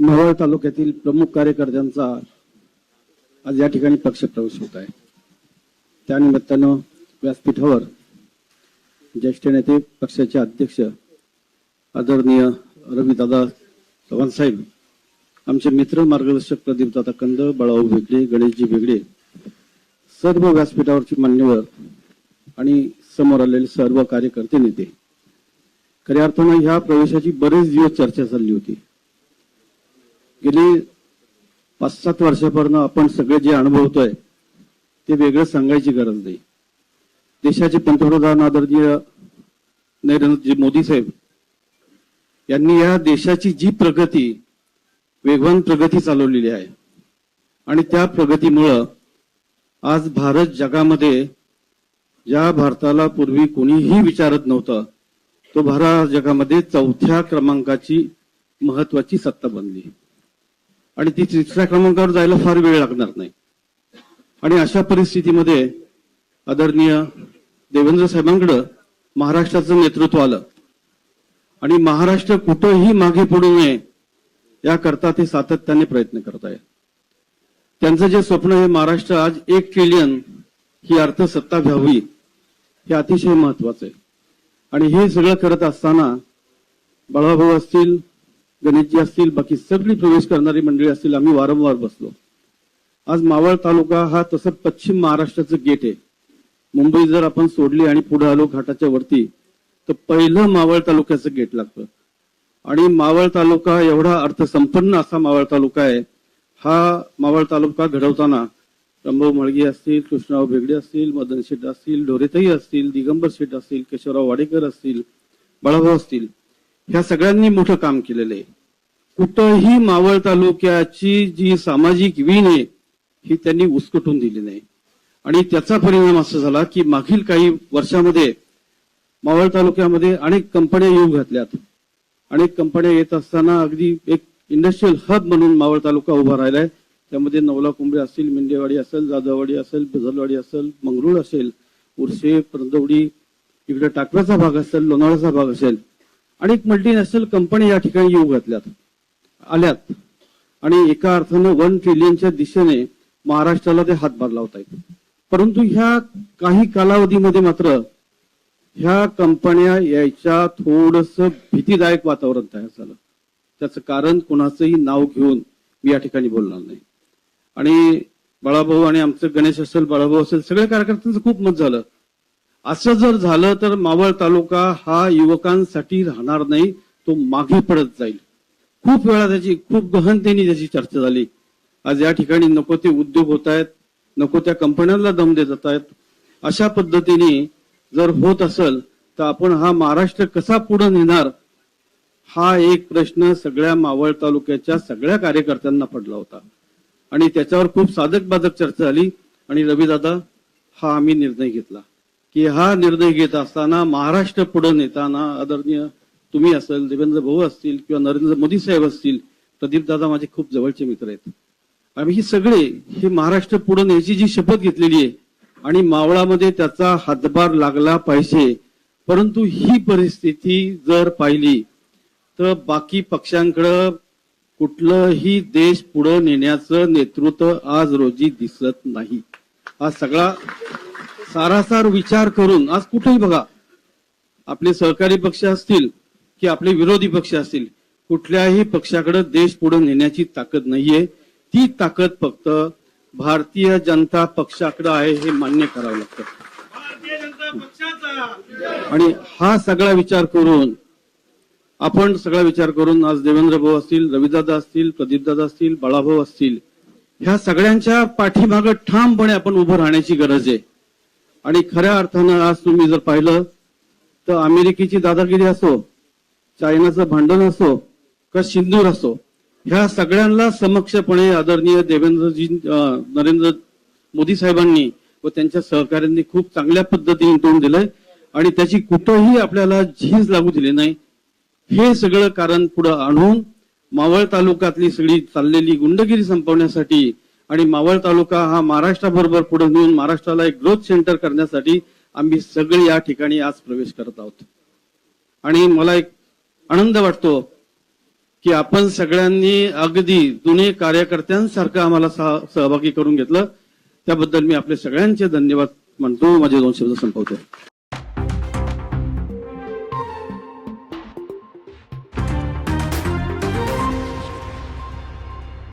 मावळ तालुक्यातील प्रमुख कार्यकर्त्यांचा आज या ठिकाणी पक्षप्रवेश होत आहे. त्यानिमित्तानं व्यासपीठावर ज्येष्ठ नेते पक्षाचे अध्यक्ष आदरणीय रविदादा चव्हाण साहेब आमचे मित्र मार्गदर्शक प्रदीपदादा कंद बाळाभाऊ भेगडे गणेशजी भेगडे सर्व व्यासपीठावरचे मान्यवर आणि समोर आलेले सर्व कार्यकर्ते नेते. खऱ्या अर्थानं ह्या प्रवेशाची बरेच दिवस चर्चा चालली होती. गेली पाच सात वर्षापर्यंत आपण सगळे जे अनुभवतोय ते वेगळं सांगायची गरज नाही. देशाचे पंतप्रधान आदरणीय नरेंद्रजी मोदी साहेब यांनी या देशाची जी प्रगती वेगवान प्रगती चालवलेली आहे. आणि त्या प्रगतीमुळं आज भारत जगामध्ये ज्या भारताला पूर्वी कोणीही विचारत नव्हतं तो भारत जगामध्ये चौथ्या क्रमांकाची महत्वाची सत्ता बनली. आणि ती तिसऱ्या क्रमांकावर जायला फार वेळ लागणार नाही. आणि अशा परिस्थितीमध्ये आदरणीय देवेंद्र साहेबांकडं महाराष्ट्राचं नेतृत्व आलं. आणि महाराष्ट्र कुठंही मागे पडू नये याकरता ते सातत्याने प्रयत्न करत आहे त्यांचं जे स्वप्न आहे महाराष्ट्र आज एक ट्रिलियन ही अर्थसत्ता घ्यावी हे अतिशय महत्वाचं आहे. आणि हे सगळं करत असताना बाळाभाऊ असतील गणेशजी असतील बाकी सगळी प्रवेश करणारी मंडळी असतील आम्ही वारंवार बसलो. आज मावळ तालुका हा तसं पश्चिम महाराष्ट्राचं गेट आहे. मुंबई जर आपण सोडली आणि पुढे आलो घाटाच्या वरती तर पहिलं मावळ तालुक्याचं गेट लागतं. आणि मावळ तालुका एवढा अर्थसंपन्न असा मावळ तालुका आहे. हा मावळ तालुका घडवताना रंभाऊ मळगी असतील कृष्णराव भेगडे असतील मदन शेठ असतील ढोरेताई असतील दिगंबर शेठ असतील केशवराव वाडेकर असतील बाळाभाऊ असतील ह्या सगळ्यांनी मोठं काम केलेलं आहे. कुठंही मावळ तालुक्याची जी सामाजिक वीण आहे ही त्यांनी उसकटून दिली नाही. आणि त्याचा परिणाम असा झाला की मागील काही वर्षामध्ये मावळ तालुक्यामध्ये अनेक कंपन्या येऊ घातल्यात. अनेक कंपन्या येत असताना अगदी एक इंडस्ट्रीयल हब म्हणून मावळ तालुका उभा राहिलाय. त्यामध्ये नवला कुंभे असतील मेंढेवाडी असेल जाधववाडी असेल बिझलवाडी असेल मंगरूळ असेल उर्से परंदवडी इकडे टाकव्याचा भाग असेल लोणावळ्याचा भाग असेल. अनेक मल्टीनॅशनल कंपन्या या ठिकाणी येऊ घातल्यात. आल्यात. आणि एका अर्थानं वन ट्रिलियनच्या दिशेने महाराष्ट्राला ते हातभार लावतायत. परंतु ह्या काही कालावधीमध्ये मात्र ह्या कंपन्या यायच्या थोडस भीतीदायक वातावरण तयार झालं. त्याचं कारण कोणाचंही नाव घेऊन मी या ठिकाणी बोलणार नाही. आणि बाळाभाऊ आणि आमचं गणेश असेल बाळाभाऊ असेल सगळ्या कार्यकर्त्यांचं खूप मत झालं. असं जर झालं तर मावळ तालुका हा युवकांसाठी राहणार नाही तो मागे पडत जाईल. खूप वेळा त्याची खूप गहनतेने त्याची चर्चा झाली. आज या ठिकाणी नको ते उद्योग होत आहेत नको त्या कंपन्यांना दम देत आहेत. अशा पद्धतीने जर होत असेल तर आपण हा महाराष्ट्र कसा पुढे नेणार हा एक प्रश्न सगळ्या मावळ तालुक्याच्या सगळ्या कार्यकर्त्यांना पडला होता. आणि त्याच्यावर खूप साधक बाधक चर्चा झाली. आणि रवीदादा हा आम्ही निर्णय घेतला. की हा निर्णय घेत असताना महाराष्ट्र पुढे नेताना आदरणीय तुम्ही असेल देवेंद्र भाऊ असतील किंवा नरेंद्र मोदी साहेब असतील प्रदीप दादा माझे खूप जवळचे मित्र आहेत. आम्ही ही सगळे हे महाराष्ट्र पुढे न्यायची जी शपथ घेतलेली आहे आणि मावळामध्ये त्याचा हातभार लागला पाहिजे. परंतु ही परिस्थिती जर पाहिली तर बाकी पक्षांकडं कुठलंही देश पुढे नेण्याचं नेतृत्व आज रोजी दिसत नाही. हा सगळा सारासार विचार करून आज कुठेही बघा आपले सहकारी पक्ष असतील की आपले विरोधी पक्ष असतील कुठल्याही पक्षाकडे देश पुढे नेण्याची ताकद नाहीये. ती ताकद फक्त भारतीय जनता पक्षाकडे आहे हे मान्य करावं लागतं. भारतीय जनता पक्षाचा. आणि हा सगळा विचार करून आपण सगळा विचार करून आज देवेंद्र भाऊ असतील रविदादा असतील प्रदीपदादा असतील बाळाभाऊ असतील ह्या सगळ्यांच्या पाठीमागं ठामपणे आपण उभं राहण्याची गरज आहे. आणि खऱ्या अर्थानं आज तुम्ही जर पाहिलं तर अमेरिकेची दादागिरी असो चायनाचं भांडण असो का सिंदूर असो ह्या सगळ्यांना समक्षपणे आदरणीय देवेंद्रजी नरेंद्र मोदी साहेबांनी व त्यांच्या सहकाऱ्यांनी खूप चांगल्या पद्धतीने तोंड दिलंय. आणि त्याची कुठंही आपल्याला झीज लागू दिली नाही. हे सगळं कारण पुढे आणून मावळ तालुक्यातली सगळी चाललेली गुंडगिरी संपवण्यासाठी आणि मावळ तालुका हा महाराष्ट्राबरोबर पुढे नेऊन महाराष्ट्राला एक ग्रोथ सेंटर करण्यासाठी आम्ही सगळे या ठिकाणी आज प्रवेश करत आहोत. आणि मला एक आनंद वाटतो की आपण सगळ्यांनी अगदी जुने कार्यकर्त्यांसारखं आम्हाला सहभागी करून घेतलं. त्याबद्दल मी आपले सगळ्यांचे धन्यवाद म्हणतो. माझे दोन शब्द संपवतो.